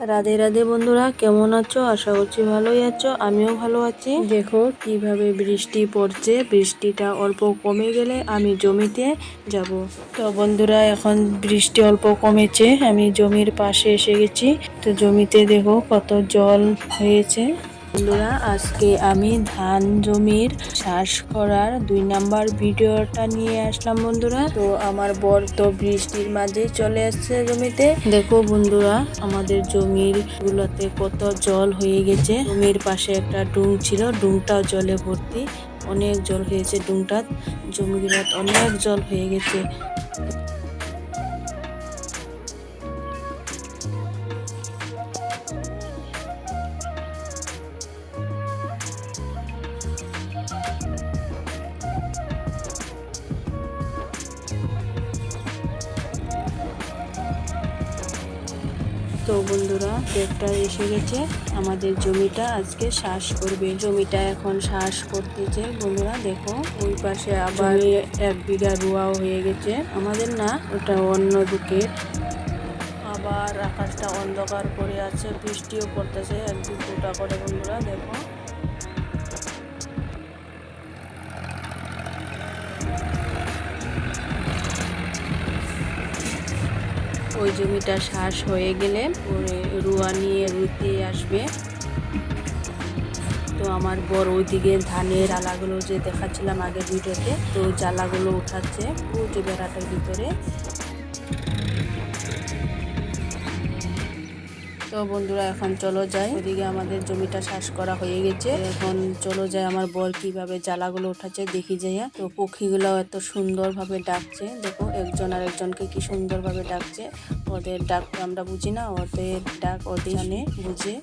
রাধে রাধে বন্ধুরা, কেমন আছো? আশা করছি ভালোই আছো, আমিও ভালো আছি। দেখো কীভাবে বৃষ্টি পড়ছে, বৃষ্টিটা অল্প কমে গেলে আমি জমিতে যাব। তো বন্ধুরা, এখন বৃষ্টি অল্প কমেছে, আমি জমির পাশে এসে গেছি। তো জমিতে দেখো কত জল হয়েছে। বন্ধুরা, আজকে আমি ধান জমির চাষ করার দুই নাম্বার ভিডিওটা নিয়ে আসলাম বন্ধুরা। তো আমার বর তো বৃষ্টির মাঝে চলে আসছে জমিতে। দেখো বন্ধুরা, আমাদের জমির গুলোতে কত জল হয়ে গেছে। জমির পাশে একটা ডুং ছিল, ডুংটাও জলে ভর্তি। অনেক জল হয়েছে ডুংটা জমিগুলোতে অনেক জল হয়ে গেছে। তো বন্ধুরা ট্রেক্টর এসে গেছে। আমাদের জমিটা আজকে শ্বাস করবে। জমিটা এখন শ্বাস করতেছে। বন্ধুরা দেখো ওই পাশে আবার এক বিঘা রুয়াও হয়ে গেছে। আমাদের না ওটা অন্য দিকে। আবার আকাশটা অন্ধকার করে আছে। বৃষ্টিও পড়তেছে। এক দু ফুটা করে বন্ধুরা দেখো। ওই জমিটা শ্বাস হয়ে গেলে রুয়া নিয়ে রুইতে আসবে। তো আমার বড় ওইদিকে ধানের আলাগুলো যে দেখাচ্ছিলাম আগে ভিডিওতে, তো জ্বালাগুলো উঠাচ্ছে ওই যে বেড়াটার ভিতরে। তো বন্ধুরা, এখন চলো যাই। ওদিকে আমাদের জমিটা শ্বাস করা হয়ে গেছে। এখন চলো যাই আমার বর কীভাবে জ্বালাগুলো উঠাচ্ছে, দেখি যাইয়া তো পক্ষীগুলো এত সুন্দরভাবে ডাকছে। দেখো, একজন আর একজনকে কি সুন্দরভাবে ডাকছে। ওদের ডাক আমরা বুঝি না, ওদের ডাক ওদের বুঝে।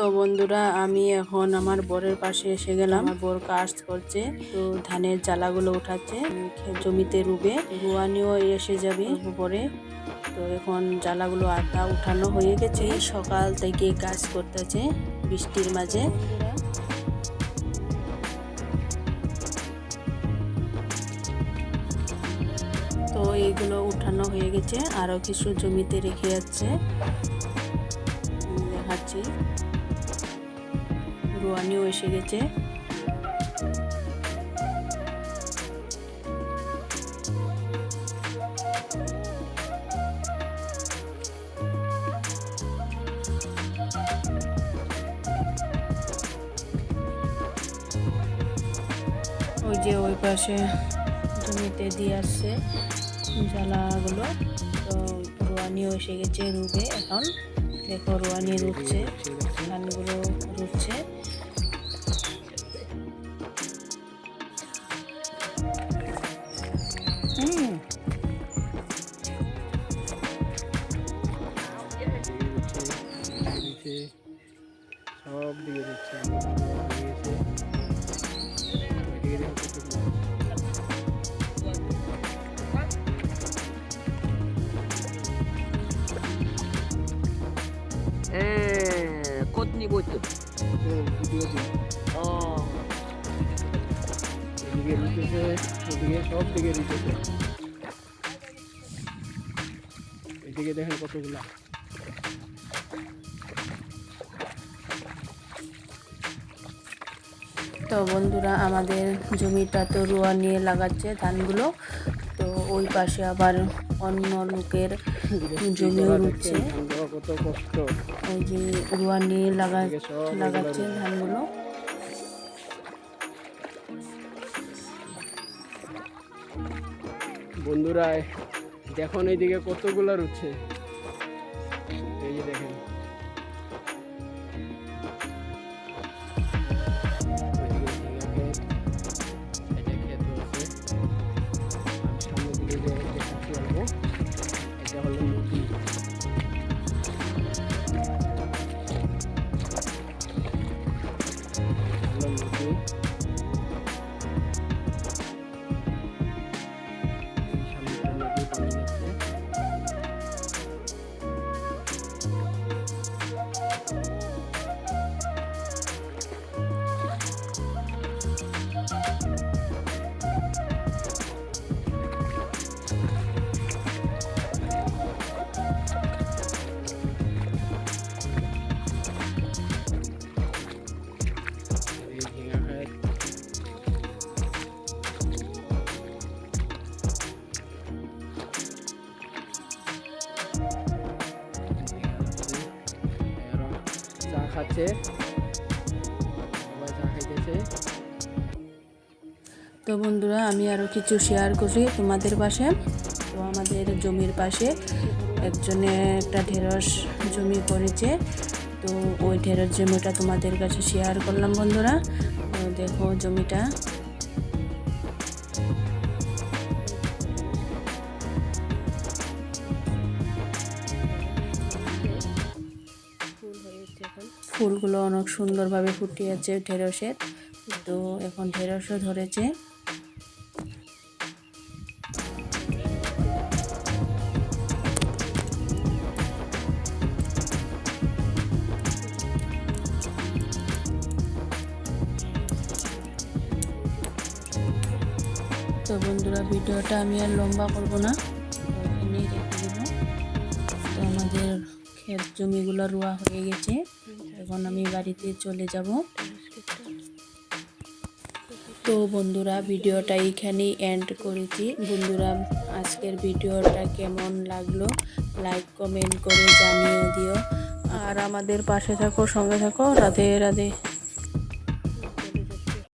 তো বন্ধুরা, আমি এখন আমার বরের পাশে এসে গেলাম। বর কাজ করছে, তো ধানের জ্বালাগুলো উঠাচ্ছে জমিতে রুবে, রুয়ানিও এসে যাবে পরে তো এখন জ্বালাগুলো আটা উঠানো হয়ে গেছে। সকাল থেকে কাজ করতেছে বৃষ্টির মাঝে। তো এইগুলো উঠানো হয়ে গেছে, আরও কিছু জমিতে রেখে যাচ্ছে। দেখাচ্ছি। রোয়ানিও এসে গেছে। ওই যে ওই পাশে জমিতে দিয়ে আসছে জ্বালাগুলো। তো রোয়ানিও এসে গেছে রুবে এখন। দেখো রোয়ানি রুচ্ছে ধানগুলো রুচ্ছে দিতেছে এদিকে দেখেন কতগুলা তো বন্ধুরা, আমাদের জমিটা তো রোয়া নিয়ে লাগাচ্ছে ধানগুলো। তো ওই পাশে আবার অন্য লোকের জমিও রুচ্ছে কত ওই যে রুয়া নিয়ে লাগা লাগাচ্ছে ধানগুলো। বন্ধুরা দেখুন এইদিকে কতগুলো রুচ্ছে। খাইতেছে তো বন্ধুরা, আমি আরও কিছু শেয়ার করি তোমাদের পাশে। তো আমাদের জমির পাশে একজনে একটা ঢেঁড়স জমি করেছে। তো ওই ঢেঁড়স জমিটা তোমাদের কাছে শেয়ার করলাম বন্ধুরা। দেখো জমিটা। ফুলগুলো অনেক সুন্দরভাবে ফুটিয়েছে ঢেঁড়সের। তো এখন ঢেঁড়সও ধরেছে। তো বন্ধুরা, ভিডিওটা আমি আর লম্বা করব না। তো আমাদের ক্ষেত জমিগুলো রোয়া হয়ে গেছে। এখন আমি বাড়িতে চলে যাব। তো বন্ধুরা, ভিডিওটা এইখানেই এন্ড করেছি। বন্ধুরা, আজকের ভিডিওটা কেমন লাগল? লাইক কমেন্ট করে জানিয়ে দিও। আর আমাদের পাশে থাকো, সঙ্গে থাকো। রাধে রাধে।